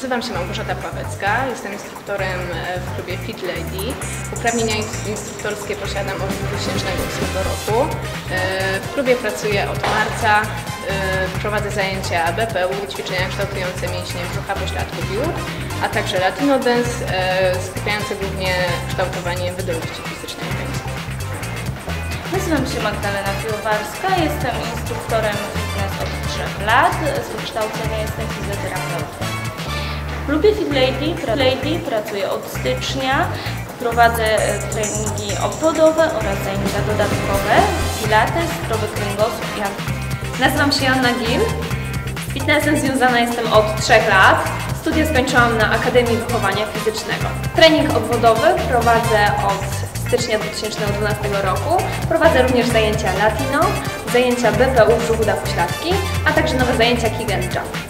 Nazywam się Małgorzata Pławecka, jestem instruktorem e, w klubie Fit Lady. Uprawnienia ins- instruktorskie posiadam od 2008 roku. E, W klubie pracuję od marca, e, prowadzę zajęcia BPU, ćwiczenia kształtujące mięśnie brzucha, pośladku biur, a także Latino Dance, skupiające głównie kształtowanie wydolności fizycznej organizmu. Nazywam się Magdalena Piłowarska, jestem instruktorem fitness od 3 lat, z wykształcenia jestem fizjoterapeutą. W klubie Fit Lady, Lady pracuję od stycznia, prowadzę e, treningi obwodowe oraz zajęcia dodatkowe, pilates, zdrowy kręgosłup i Nazywam się Joanna Gil. Fitnessem związana jestem od 3 lat. Studia skończyłam na Akademii Wychowania Fizycznego. Trening obwodowy prowadzę od stycznia 2012 roku. Prowadzę również zajęcia Latino, zajęcia BPU brzuchu da pośladki, a także nowe zajęcia and Jump.